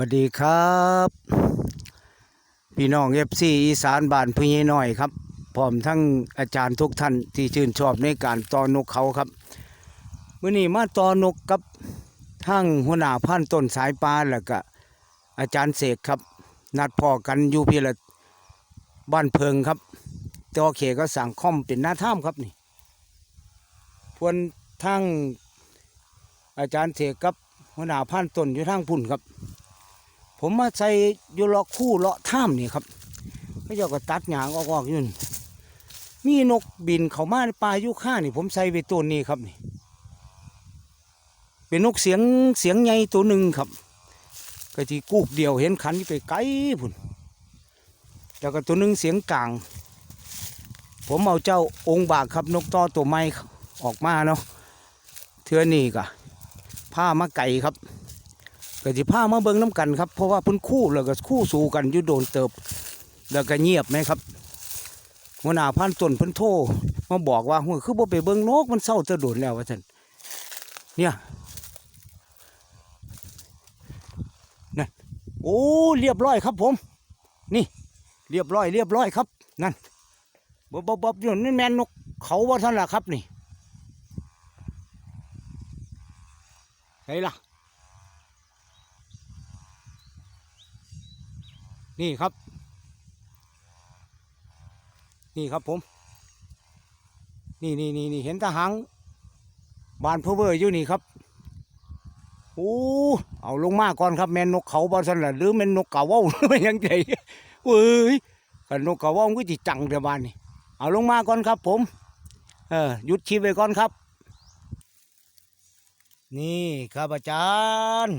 สวัสดีครับ พี่น้องเอฟซีอีสานบ้านพญาน้อยครับพร้อมทั้งอาจารย์ทุกท่านที่ชื่นชอบในการตอนกเขาครับเมื่อนี้มาตอนกกับทั้งหัวหน้าพันต้นสายปลาแล้วก็อาจารย์เสกครับ นัดพอกันอยู่พี่ละบ้านเพิงครับตอเขก็สั่งค่อมเป็นหน้าถ้ำครับนี่พวนทั้งอาจารย์เสกกับหัวหน้าพันต้นอยู่ทางพุ่นครับ ผมมาใส่อยู่เลาะคู่เลาะถ้ำนี่ครับเขาเจ้าก็ตัดหยางออกๆอยู่นมีนกบินเข้ามาในป่ายุค่านี่ ผมใส่ไปตัวนี้ครับนี่ เป็นนกเสียงเสียงใหญ่ตัวหนึ่งครับก็ที่กูกเดียวเห็นขันไปไกลพุ่นแล้วก็ตัวหนึ่งเสียงกลาง ผมเอาเจ้าองค์บากครับนกต่อตัวไม้ออกมาเนาะเทือนี่ก็ผ้ามาไก่ครับ ก็สิพามาเบิ่งน้ำกันครับเพราะว่าเพิ่นคู่แล้วก็คู่สู่กันอยู่โดนเติบ แล้วก็เงียบไหมครับหัวหน้าพันต้นเพิ่นโทรมาบอกว่าหัวคือบ่ไปเบิ่งนกมันเศร้าจะโดนแล้วว่าซั่นเนี่ยนั่นโอ้เรียบร้อยครับผม นี่ เรียบร้อยเรียบร้อยครับ นั่นบ๊อบบ๊อบบ๊อบอยู่นี่แมนนกเขาว่าท่านล่ะครับนี่ไหนล่ะ นี่ครับ นี่ครับผม นี่นี่นี่นี่เห็นทหารบานเพอเวอร์อยู่นี่ครับโอ้เอาลงมาก่อนครับแมนนกเขาบอสันละหรือแมนนกกาว่าไม่ยังใจเว้ยกันนกกาว่ามันก็จิจังเดียวบานนี่เอาลงมาก่อนครับ ผม เออหยุดชีพไว้ก่อนครับ นี่ครับอาจารย์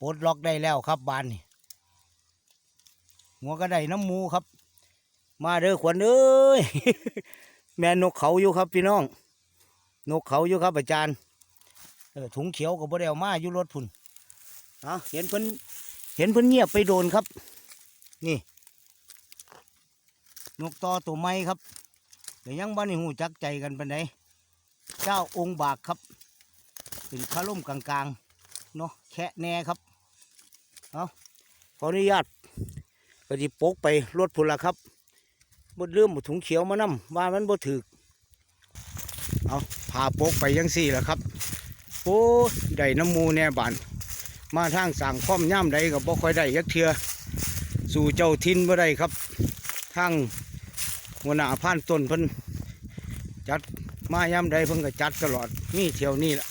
ปลดล็อกได้แล้วครับบานนี่ หัวกระไดน้ำมูครับ มาเด้อขวัญเอ้ยแม่นกเขาอยู่ครับพี่น้อง นกเขาอยู่ครับอาจารย์เออถุงเขียวกับบ่ได้เอามาอยู่รถพุ่นเอเห็นเพิ่นเห็นเพิ่นเงียบไปโดนครับ นี่ นกต่อตัวไม้ครับเดี๋ยวยังบ้านหูจักใจกันปานใดเจ้าองค์บากครับ เป็นคาร่มกลางๆเนาะแค่แน่ครับเอาขออนุญาต ก็จิปกไปรถพุ่นละครับบดเรื่อมบดถุงเขียวมานำว่ามันบ่ถึกเอาพาปกไปยังสี่ละครับโอ้ได้น้ำมูแน่บานมาทางสั่งข้อมย่ำใดก็บ่ค่อยได้ยักเทือสู่เจ้าทินบ่ได้ครับทางหัวหน้าพานต้นเพิ่นจัดมาย่ำใดเพิ่นก็จัดตลอดนี่เที่ยวนี่ละ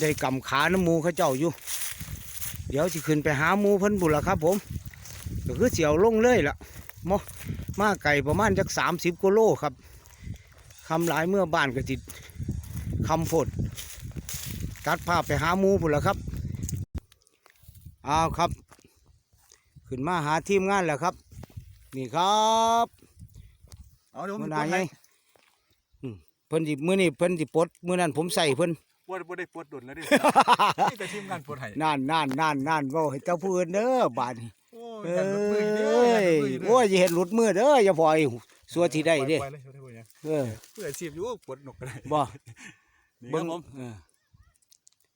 ได้กำขาน้ำมูเขาเจ้าอยู่ เดี๋ยวสิขึ้นไปหามูเพิ่นบุละครับผม ก็คือเสียวลงเลยล่ะมอมาไก่ประมาณจักสามสิบกิโลครับคำหลายเมื่อบ้านก็จิตคำพดตัดภาพไปหาหมูพุ่นละครับเอาครับ ขึ้นมาหาทีมงานแล้วครับ นี่ครับเอาเดี๋ยวผมมื่อปนายดไงให้อืมเพิ่นสิมื้อนี้เพิ่นสิปลดมื้อนั้นผมใส่เพิ่น ปวดปวดได้ปวดดุนแล้วดิ นี่แต่ทีมงานปวดให้นานนานนานนานเว้าให้เจ้าผู้อื่นเด้อบาดนี้ โอ้เอ้ยกันมือเด้ยโอ้ยอย่าเห็นหลุดมือเด้ออย่าปล่อยสัวที่ได้เด้ปล่อยเลยปล่อยเลยเออเพื่อชีพอยู่ปวดหนกก็ได้บ่นี่คเบิ่รังบผมเออ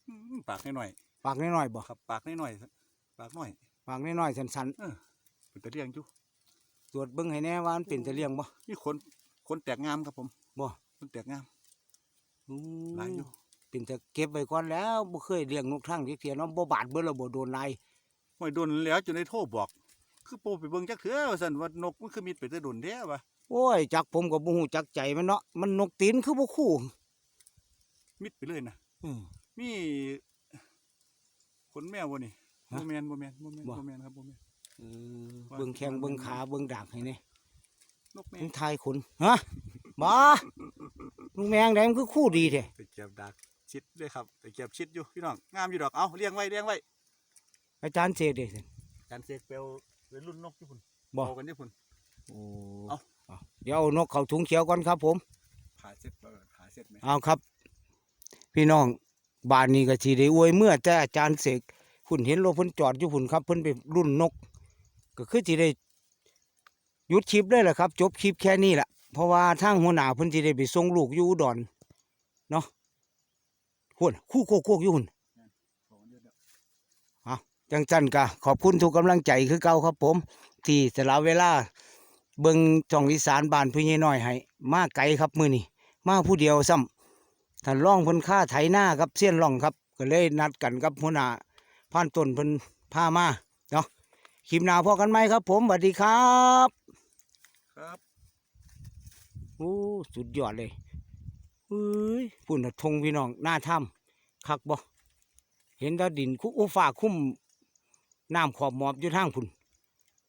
อืมปากหน่อยปากน้อยๆบ่ๆครับปากหน่อยๆปากหน่อยปากน้อยๆสันเป็นตะเลียงอยู่ๆตรวจเบิ่งให้แน่ว่ามันเป็นตะเลียงบ่นี่คนคนแตกงามครับผมบ่คนแตกงามอืหลายอยู่เป็นจะเก็บไว้ก่อนแล้วบ่เคยเลี้ยงนกทั้งเทียเนาะบ่บาดเบิ่แล้วบ่โดนลาย ห้อยโดนแล้วจนได้โทรบอก คือโปไปเบิ่งจักเถื่อว่าซั่นว่านกมันคือมีไปแต่โดนแท้วะโอ้ยจักผมก็บ่ฮู้จักใจมันเนาะมันนกตีนคือบ่คู่มิดไปเลยนะอืม มีขนแมวบ่นี่ฮะบ่แม่นบ่แม่นบ่แม่นบ่ บ่แม่นครับบ่แม่น เออเบิ่งแข้งเบิ่งขาเบิ่งดากให้แน่นกแม่ถึงทายขนฮะบ่ลุงแมงแดงคือคู่ดีแท้ ไปเก็บดักชิดด้วยครับไปเก็บชิดอยู่พี่น้องงามอยู่ดอกเอาเลี้ยงไว้เลี้ยงไว้ อาจารย์เสกเด้ซั่นการเสกเปลวเป็นรุ่นนกญี่ปุ่นบ่เอากันญี่ปุ่น โอ้เอา เอาเดี๋ยวเอานกเข้าถุงเขียวก่อนครับ ผมผ่าเสร็จแล้วผ่าเสร็จไหมเอาครับ พี่น้องบ้านนี้ก็สิได้อวยเมื่อแต่อาจารย์เสกคุณเห็นรถเพิ่นจอดอยู่พุ่นครับเพิ่นไปรุ่นนก ก็คือสิได้หยุดคลิปได้แหละครับ จบคลิปแค่นี้แหละเพราะว่าทางหัวหน้าเพิ่นสิได้ไปส่งลูกอยู่อุดรเนาะหุ่นคู่โคกโคกอยู่หุ่น ของเยอะเด้อ จังจันกะขอบคุณทุกกำลังใจคือเก่าครับผม ที่สละเวลาเบิงจ่องอีสานบ้านพี่น้อยให้มาไกลครับมือนี่มาผู้เดียวซ้ำท่านร่องเพิ่นค่าไถหน้าครับเสี้ยนร่องครับก็เลยนัดกันกับหัวหน้าผ่านต้นเพิ่นพามาเนาะคลิปหน้าพอกันไหมครับ ผมสวัสดีครับครับโอ้สุดยอดเลยเฮ้ยพุ่นน่ะทงพี่น้องหน้าถ้ำคักบ่เห็นแตาดินคุอุฟ้าคุ้ม น้ำขอบหมอบอยู่ทางพุ่น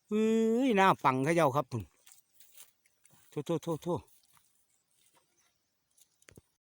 เฮ้ยหน้าปังเขาเจ้าครับพุ่นโทษโทษโทษ